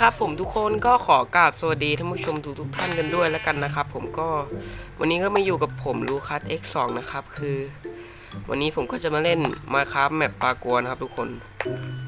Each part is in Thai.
ครับผมทุกคนก็ขอกราบสวัสดีท่านผู้ชมทุกทุกท่านกันด้วยแล้วกันนะครับ ผมก็วันนี้ก็มาอยู่กับผมลูคัส X2 นะครับ คือ วันนี้ผมก็จะมาเล่นมาครับแมปปากวนครับทุกคน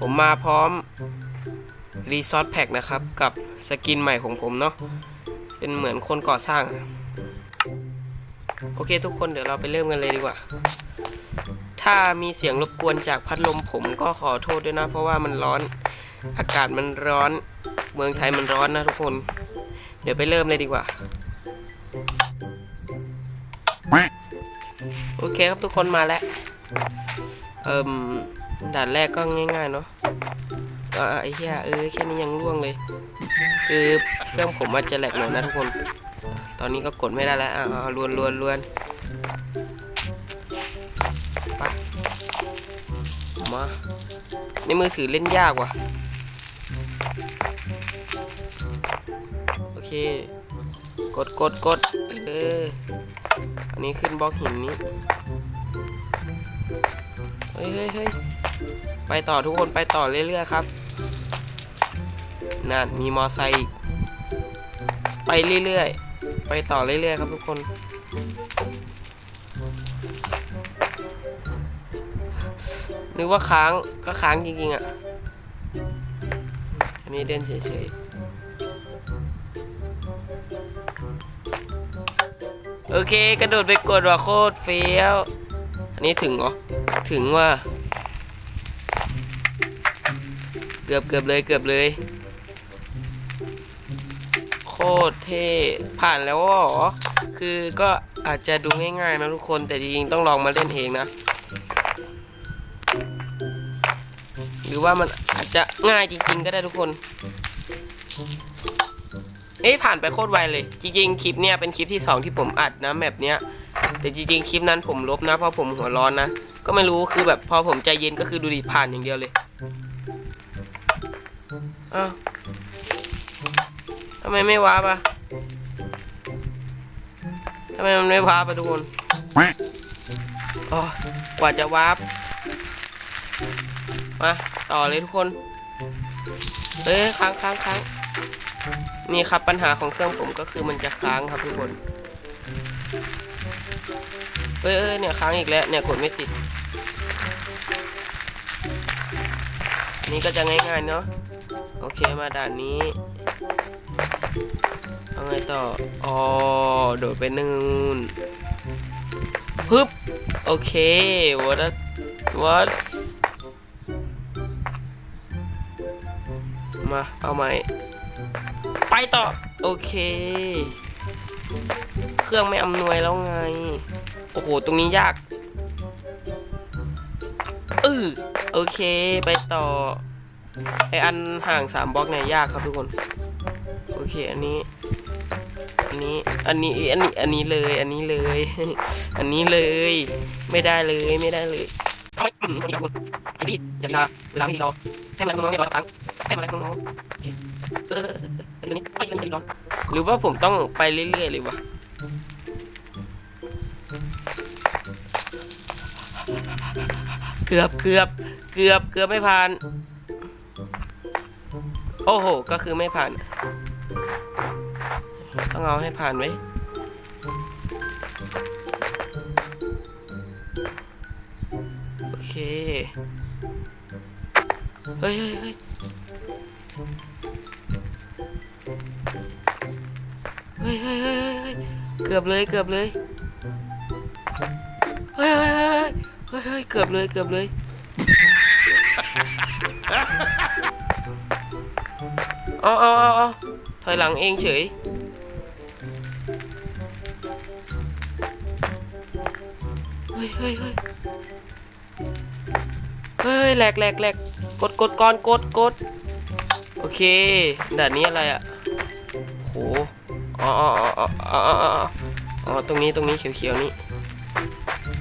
ผมมาพร้อมรีซอสแพ็กนะครับ กับสกินใหม่ของผมเนาะเป็นเหมือนคนก่อสร้าง โอเคทุกคนเดี๋ยวเราไปเริ่มกันเลยดีกว่า ถ้ามีเสียงรบกวนจากพัดลมผมก็ขอโทษด้วยนะ เพราะว่ามันร้อนอากาศมันร้อน เมืองไทยมันร้อนนะทุกคน เดี๋ยวไปเริ่มเลยดีกว่า โอเคครับทุกคนมาแล้ว เอิ่มด่านแรกก็ง่าย ๆ เนาะก็ไอ้เหี้ยเออแค่นี้ยังล่วงเลย คือเครื่องผมมันจะแหลกหน่อยนะทุกคน ตอนนี้ก็กดไม่ได้แล้วอ่าลวนลวนลวนปมาในมือถือเล่นยากว่ะ โอเค กดกดกดเอออันนี้ขึ้นบล็อกหินนี้เฮ้ยเฮ้ยเฮ้ยไปต่อทุกคนไปต่อเรื่อยๆครับนั่นมีมอไซค์ไปเรื่อยๆ ไปต่อเรื่อยๆครับทุกคน นึกว่าค้างก็ค้างจริงๆอะ อันนี้เดินเฉยๆ โอเค กระโดดไปกดว่าโคตรเฟี้ยว อันนี้ถึงเหรอ ถึงว่า เกือบเกือบเลยเกือบเลย โคตรเท่ ผ่านแล้วเหรอคือก็อาจจะดูง่ายๆนะทุกคน แต่จริงๆต้องลองมาเล่นเองนะ หรือว่ามัน จะง่ายจริง ๆ ก็ได้ทุกคนเอ้ยผ่านไปโคตรไวเลย จริงๆ คลิปเนี้ยเป็นคลิปที่ 2 ที่ผมอัดนะแบบเนี้ย แต่จริงๆ คลิปนั้นผมลบนะ เพราะผมหัวร้อนนะ ก็ไม่รู้คือแบบพอผมใจเย็นก็คือดูดิผ่านอย่างเดียวเลย อ้าวทำไมไม่ว้าปะทำไมมันไม่ว้าปะทุกคนอ๋อกว่าจะว้าปมาต่อเลยทุกคน เอ้ยค้างค้างค้างนี่ครับปัญหาของเครื่องผมก็คือมันจะค้างครับทุกคนเอ้ยเนี่ยค้างอีกแล้วเนี่ยกดไม่ติด นี่ก็จะง่ายๆเนาะโอเคมาด่านนี้เอาไงต่ออ๋อโดดไปนู่นฮึบโอเค what a- what มาเอาใหม่ ไปต่อ โอเค เครื่องไม่อำนวยแล้วไง โอ้โห ตรงนี้ยากเออโอเค ไปต่อ ไออันห่างสามบล็อกเนี่ยยากครับทุกคน โอเค อันนี้ อันนี้ อันนี้ อันนี้ อันนี้เลย อันนี้เลย อันนี้เลย ไม่ได้เลย ไม่ได้เลยเอาไปอืมคนนี้ครับคุณไอซี่อย่าเวลาเวลาไม่ดีรอให้มันน้องๆเรียบร้อยครั้ง ให้มันน้องๆโอเคเออออเออออนี้ไม่ใช่ไม่ดีรอหรือว่าผมต้องไปเรื่อยๆเลยวะเกือบเกือบเกือบเกือบไม่ผ่าน โอ้โห ก็คือไม่ผ่าน ต้องเอาให้ผ่านไว้โอเค เฮ้ยเฮ้ย เฮ้ยเกือบเลยเกือบเลยเฮ้ยเฮ้ยเฮ้ยเฮ้ยเฮ้ยเกือบเลยเกือบเลยเอาเอาเอาเอาถอยหลังเองเฉยเฮ้ยเฮ้ยเฮ้ยเฮ้ยแหลกแหลกแหลกกดกดก่อนกดกดโอเคด่านนี้อะไรอะโห อ๋ออ๋ออ๋ออ๋ออ๋อตรงนี้ตรงนี้เขียวๆนี่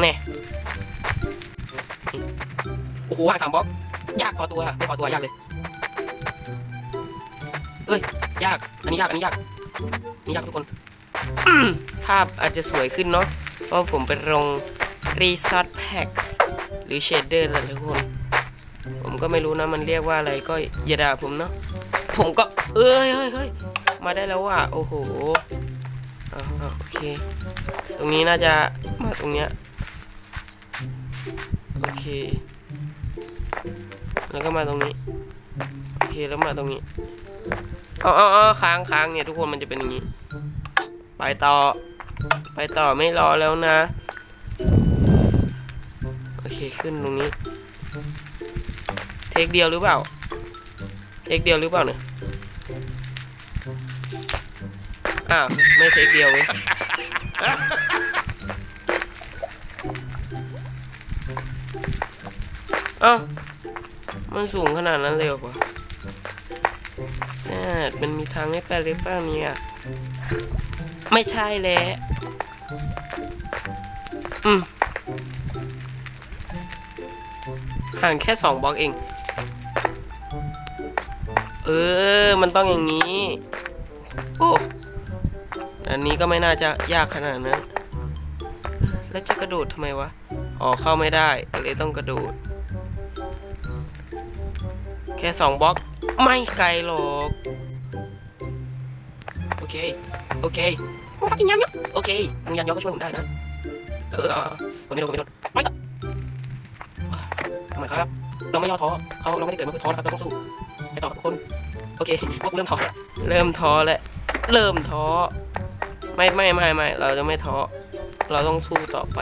แน่โอ้โหห่างสามบล็อกยากพอตัวไม่พอตัวยากเลยเอ้ยยาก อันนี้ยาก อันนี้ยากอันนี้ยากทุกคนภาพอาจจะสวยขึ้นเนาะเพราะผมไปลง Resort Packs หรือ Shader แหละทุกคนผมก็ไม่รู้นะมันเรียกว่าอะไรก็อย่าด่าผมเนาะผมก็เอ้ยเฮ้ยเฮ้ย มาได้แล้วว่ะโอ้โหอ่าอ่าโอเค ตรงนี้น่าจะมาตรงเนี้ยโอเค แล้วก็มาตรงนี้ โอเคแล้วมาตรงนี้เอาเอาเอาค้างค้างเนี่ยทุกคนมันจะเป็นอย่างนี้ ไปต่อ ไปต่อไม่รอแล้วนะ โอเคขึ้นตรงนี้ เทคเดียวหรือเปล่า เทคเดียวหรือเปล่าเนี่ย อ้าวไม่เทคเดียวเว้ยเอ้ามันสูงขนาดนั้นเลยเหรอวะแซดมันมีทางให้ไปหรือเปล่าเนี่ย ไม่ใช่แล้วอืมห่างแค่สองบล็อกเอง เออ มันต้องอย่างนี้ โอ้ อันนี้ก็ไม่น่าจะยากขนาดนั้น แล้วจะกระโดดทำไมวะ อ๋อเข้าไม่ได้เลยต้องกระโดด แค่สองบล็อกไม่ไกลหรอก โอเค โอเคมึงฟักกินยันยกโอเคมึงยันยอกก็ช่วยผมได้นะ เออคนไม่โดนคนไม่โดนไปต่อทำไมครับ เราไม่ย่อท้อเขาเราไม่ได้เกิดมาเพื่อท้อครับ เราต้องสู้ไปต่อทุกคน โอเคพวกเริ่มท้อแล้วเริ่มท้อแล้วเริ่มท้อ ไม่ไม่ไม่ไม่เราจะไม่ท้อเราต้องสู้ต่อไป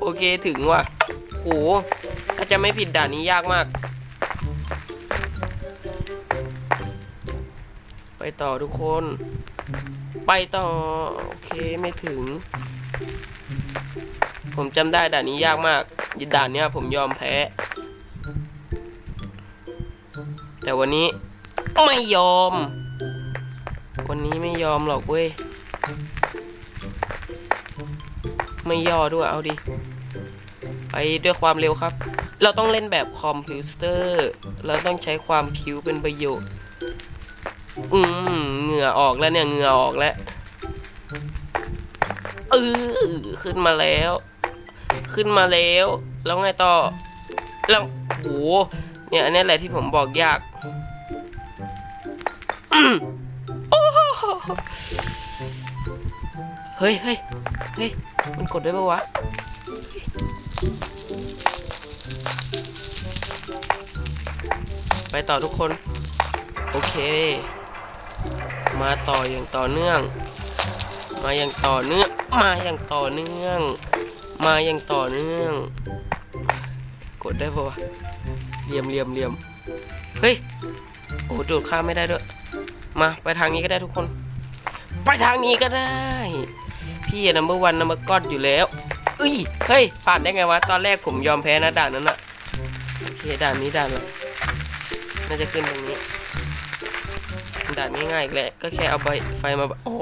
โอเคถึงว่ะโหถ้าจะไม่ผิดด่านนี้ยากมาก ไปต่อทุกคน ไปต่อ โอเคไม่ถึง ผมจำได้ด่านนี้ยากมากด่านเนี้ยผมยอมแพ้ แต่วันนี้ไม่ยอม วันนี้ไม่ยอมหรอกเว้ย ไม่ย่อด้วยเอาดิ ไปด้วยความเร็วครับ เราต้องเล่นแบบคอมพิวเตอร์ เราต้องใช้ความพิวเป็นประโยชน์ อืมเหงื่อออกแล้วเนี่ยเหงื่อออกแล้วเออขึ้นมาแล้ว ขึ้นมาแล้ว แล้วไงต่อ แล้วโห เนี่ยอันนี้แหละที่ผมบอกยากโอ้โหเฮ้ยเฮ้ยเฮ้ยมันกดได้ปะวะไปต่อทุกคน โอเค มาต่ออย่างต่อเนื่อง มาอย่างต่อเนื่อง มาอย่างต่อเนื่อง มาอย่างต่อเนื่อง กดได้ปะวะ เหลี่ยมเหลี่ยมเหลี่ยมเฮ้ยโอ้โดดข้ามไม่ได้ด้วย มาไปทางนี้ก็ได้ทุกคน ไปทางนี้ก็ได้ พี่นัมเบอร์วันนัมเบอร์ก้อนอยู่แล้วเอ้ยเฮ้ยผ่านได้ไงวะตอนแรกผมยอมแพ้นะด่านนั้นอะโอเคด่านนี้ด่านอะน่าจะขึ้นตรงนี้ด่านง่ายๆอีกแหละก็แค่เอาใบไฟมาบอ๋อ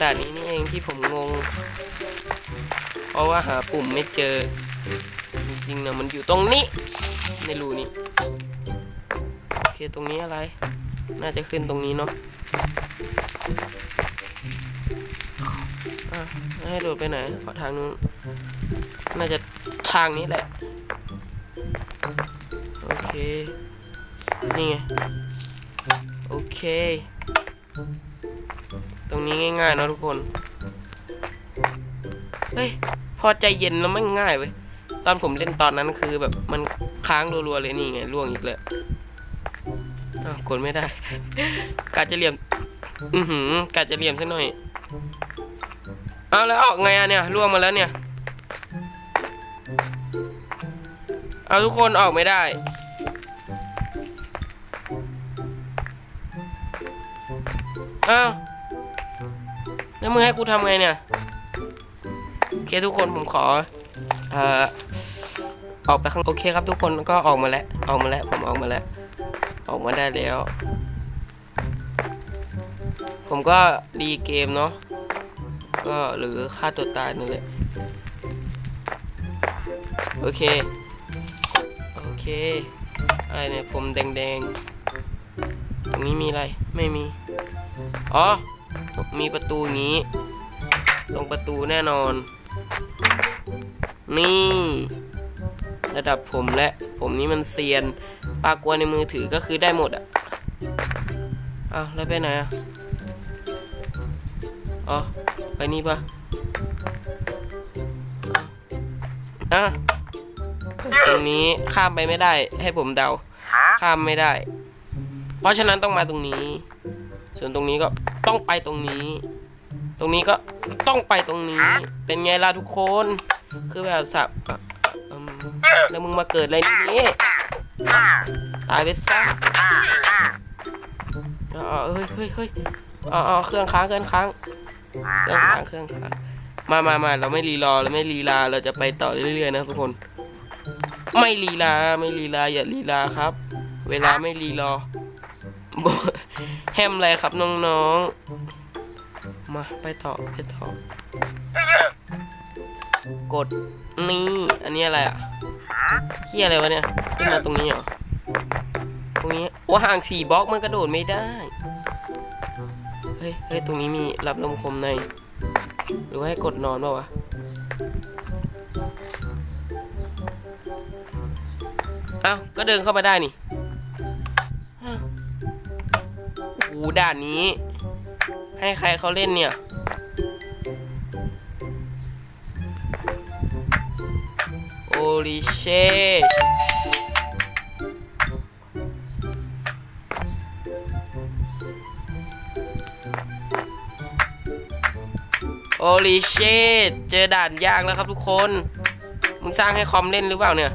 ด่านนี้นี่เองที่ผมงง เพราะว่าหาปุ่มไม่เจอ จริงๆนะมันอยู่ตรงนี้ ในรูนี้โอเคตรงนี้อะไร น่าจะขึ้นตรงนี้เนาะอะให้โดดไปไหนขอทางนู้นน่าจะทางนี้แหละ โอเค นี่ไง โอเค ตรงนี้ง่ายๆเนะทุกคน เฮ้ย พอใจเย็นแล้วมันง่ายเว้ย ตอนผมเล่นตอนนั้นคือแบบมันค้างรัวๆเลยนี่ไงล่วงอีกแล้วอ้าวกดไม่ได้ กาจะเหลี่ยม อือหือกาจะเหลี่ยมซะหน่อย เอาแล้วออกไงอะเนี่ยล่วงมาแล้วเนี่ย เอาทุกคนออกไม่ได้อ้าวแล้วมึงให้กูทำไงเนี่ย โอเคทุกคนผมขอ เอ่อออกไปข้างโอเคครับทุกคนก็ออกมาแล้วออกมาแล้วผมออกมาแล้ว ออกมาได้แล้ว ผมก็รีเกมเนาะก็หรือฆ่าตัวตายนั่นแหละโอเค โอเค อะไรเนี่ย ผมแดงๆ ตรงนี้มีอะไร ไม่มี อ๋อ มีประตูงี้ ตรงประตูแน่นอน นี่ ระดับผมและ ผมนี่มันเซียนปลากลัวในมือถือก็คือได้หมดอะอ้าวแล้วไปไหนอะอ๋อ ไปนี่ปะอะตรงนี้ข้ามไปไม่ได้ ให้ผมเดา ข้ามไม่ได้ เพราะฉะนั้นต้องมาตรงนี้ ส่วนตรงนี้ก็ต้องไปตรงนี้ ตรงนี้ก็ต้องไปตรงนี้ เป็นไงล่ะทุกคน คือแบบสับแล้วมึงมาเกิดอะไรนี้ตายไปซะอ๋อเฮ้ยเฮ้ยเฮ้ยอ๋ออเครื่องค้างเครื่องค้างเครื่องค้างเครื่องค้างมามามาเราไม่รีรอเราไม่รีลาเราจะไปต่อเรื่อยๆนะทุกคน ไม่ลีลาไม่ลีลาอย่าลีลาครับ เวลาไม่รีรอแฮมอะไรครับน้องๆมาไปต่อไปต่อ กดนี่อันนี้อะไรอะเขี้ยอะไรวะเนี่ยขึ้นมาตรงนี้เหรอตรงนี้ว่าห่างสี่บล็อกมันกระโดดไม่ได้เฮ้ยเฮ้ยตรงนี้มีรับลมคมใน หรือว่าให้กดนอนเปล่าวะอ้าวก็เดินเข้ามาได้นี่โอ้โหด่านนี้ ให้ใครเขาเล่นเนี่ย โอริเชโอริเชเจอด่านยากแล้วครับทุกคน มึงสร้างให้คอมเล่นหรือเปล่าเนี่ย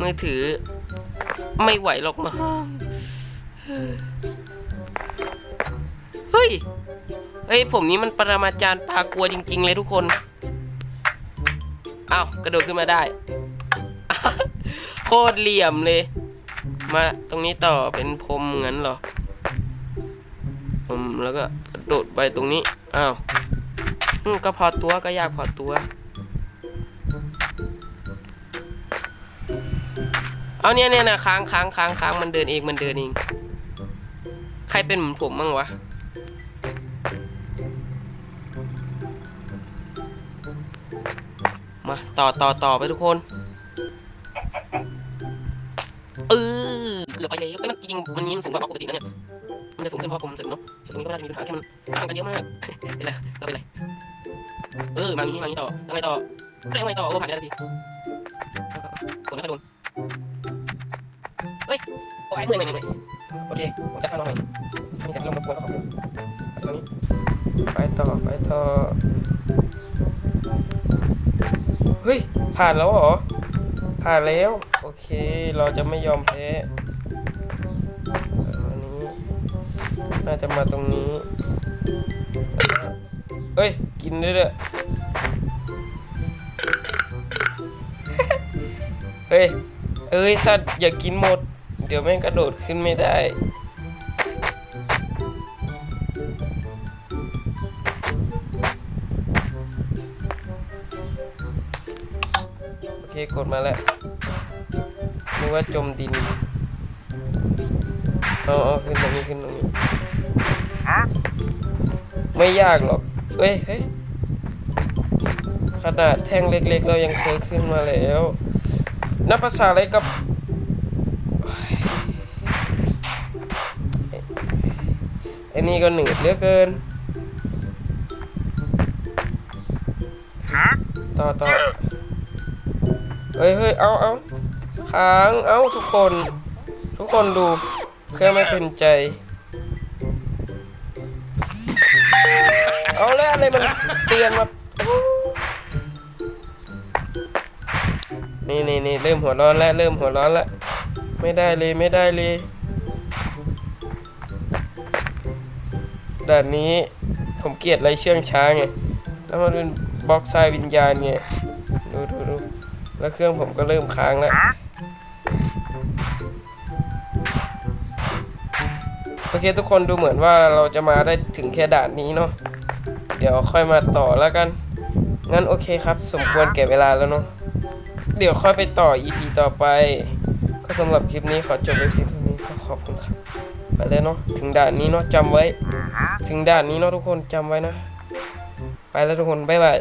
มือถือ ไม่ไหวหรอกมั้งเฮ้ย เฮ้ย ผมนี้มันปรมาจารย์ปลากลัวจริง ๆ เลยทุกคน อ้าวกระโดดขึ้นมาได้ โคตรเหลี่ยมเลย มาตรงนี้ต่อเป็นพรมงั้นเหรอพรมแล้วก็กระโดดไปตรงนี้ อ้าวก็พอตัวก็ยากพอตัว เอาเนี่ยเนี่ยนะค้างค้างค้างค้างมันเดินเองมันเดินเอง ใครเป็นเหมือนผมมั่งวะ ต่อต่อต่อไปทุกคนเออเกือบไปแล้วแต่มันจริงๆมันนี้มันสูงกว่าปกตินะเนี่ยมันจะสูงขึ้นเพราะผมมันสูงเนาะส่วนตรงนี้ก็ไม่น่าจะมีปัญหาแค่มันห่างกันเยอะมากเป็นไรเราเป็นไรเออมางี้มางี้ต่อทำไมต่อเรื่องไงต่อโอ้ผ่านได้ทันทีกดไม่ค่อยโดนเฮ้ยโอ้ยเมื่อยเมื่อยเมื่อยโอเคผมจะเข้ามาใหม่มีเสียงลมรบกวนก็ขอบคุณตรงนี้ไปต่อไปต่อ เฮ้ย ผ่านแล้วเหรอ ผ่านแล้ว โอเค เราจะไม่ยอมแพ้อันนี้น่าจะมาตรงนี้ เอ้ย กินได้เด้อเฮ้ย เอ้ย สัตว์อย่ากินหมด เดี๋ยวแม่งกระโดดขึ้นไม่ได้ กดมาแล้วนึกว่าจมดินเอาเอาขึ้นตรงนี้ขึ้นตรงนี้ไม่ยากหรอกเอ้ยเฮ้ยขนาดแท่งเล็กๆ เรายังเคยขึ้นมาแล้วนับภาษาอะไรกับไอ้นี่ก็หนืดเหลือเกิน ต่อต่อ เฮ้ยเฮ้ยเอาเอาค้างเอาทุกคน ทุกคนดูเครื่องไม่เป็นใจ เอาแล้วอะไรมันเตือนมานี่นี่นี่เริ่มหัวร้อนแล้วเริ่มหัวร้อนแล้วไม่ได้เลยไม่ได้เลยด่านนี้ผมเกลียดไรเชื่องช้าไงแล้วมันเป็นบล็อกทรายวิญญาณไง แล้วเครื่องผมก็เริ่มค้างแล้วโอเคทุกคนดูเหมือนว่าเราจะมาได้ถึงแค่ด่านนี้เนาะเดี๋ยวค่อยมาต่อแล้วกัน งั้นโอเคครับ สมควรแก่เวลาแล้วเนาะเดี๋ยวค่อยไปต่อ EP ต่อไป ก็สำหรับคลิปนี้ขอจบไว้เพียงเท่านี้ขอบคุณครับไปเลยเนาะถึงด่านนี้เนาะจำไว้ ถึงด่านนี้เนาะทุกคนจำไว้นะ ไปแล้วทุกคน บ๊ายบาย